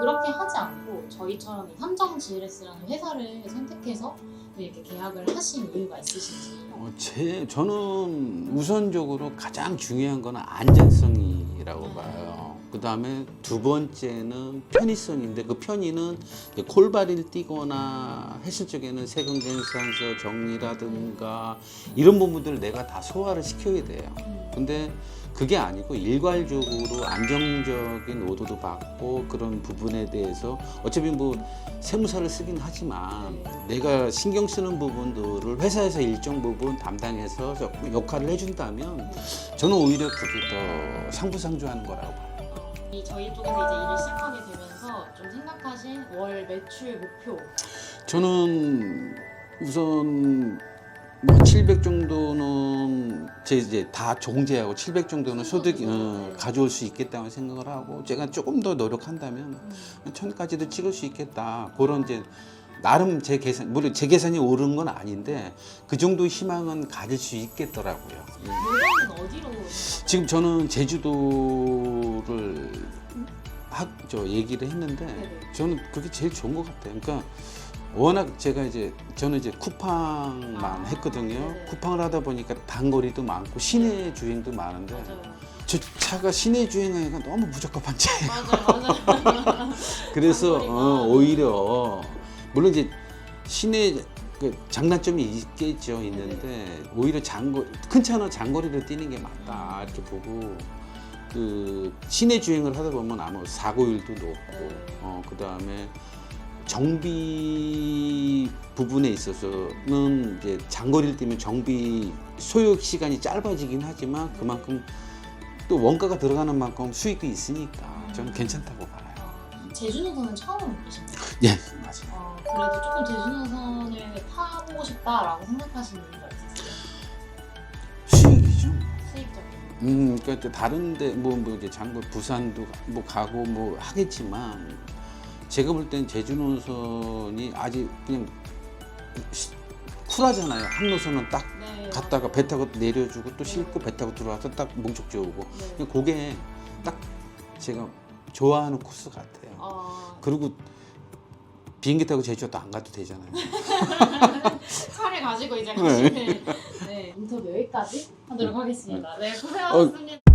그렇게 하지 않고 저희처럼 삼정 GLS라는 회사를 선택해서 이렇게 계약을 하신 이유가 있으신지? 어, 제, 저는 우선적으로 가장 중요한 거는 안전성이라고 네. 봐요. 그 다음에 두 번째는 편의성인데 그 편의는 콜바리를 뛰거나 했을 적에는 세금 계산서 정리라든가 네. 이런 부분들 내가 다 소화를 시켜야 돼요. 음. 근데 그게 아니고 일괄적으로 안정적인 오도도 받고 그런 부분에 대해서 어차피 뭐 세무사를 쓰긴 하지만 내가 신경 쓰는 부분들을 회사에서 일정 부분 담당해서 저- 역할을 해준다면 저는 오히려 그게 더 상부상조하는 거라고 봐요. 이 저희 쪽에서 이제 일을 시작하게 되면서 좀 생각하신 월 매출 목표. 저는 우선 뭐700 정도는 제 이제 다 종제하고 700 정도는 소득 어, 가져올 수 있겠다고 생각을 하고 제가 조금 더 노력한다면 천까지도 찍을 수 있겠다 그런 이제 나름 제 계산 물론 제 계산이 옳은 건 아닌데 그 정도 희망은 가질 수 있겠더라고요. 어디로? 지금 저는 제주도를 학, 저 얘기를 했는데 네네. 저는 그게 제일 좋은 것 같아요. 그러니까 워낙 제가 이제 저는 이제 쿠팡만 아, 했거든요. 네네. 쿠팡을 하다 보니까 단거리도 많고 시내 주행도 많은데 맞아요. 저 차가 시내 주행하기가 너무 부적합한 차예요. 맞아요, 맞아요. 그래서. 어, 오히려 물론 이제 시내 그 장단점이 있겠죠 있는데 오히려 장거 큰 차는 장거리를 뛰는 게 맞다 이렇게 보고 그 시내 주행을 하다 보면 아마 사고율도 높고 네. 어 그 다음에 정비 부분에 있어서는 이제 장거리를 뛰면 정비 소요 시간이 짧아지긴 하지만 그만큼 또 원가가 들어가는 만큼 수익도 있으니까 저는 괜찮다고 봐요. 어, 제주노선은 처음이신가요? 예, 맞아요. 어, 그래도 조금 제주노선을 타보고 싶다라고 생각하시는 이유가 있으세요? 수익이죠. 수익적인. 음, 그러니까 또 다른데 뭐, 뭐 이제 장거 부산도 뭐 가고 뭐 하겠지만 제가 볼 땐 제주 노선이 아직 그냥 시- 쿨하잖아요. 한 노선은 딱 네. 갔다가. 배 타고 내려주고 또 싣고 배 타고 들어와서 딱 목적지 오고 네. 그게 딱 제가 좋아하는 코스 같아요. 어, 그리고 비행기 타고 제주도 안 가도 되잖아요. 차를 가지고 이제 네. 가시는 네. 인터뷰 여기까지 하도록 하겠습니다. 네, 고생하셨습니다.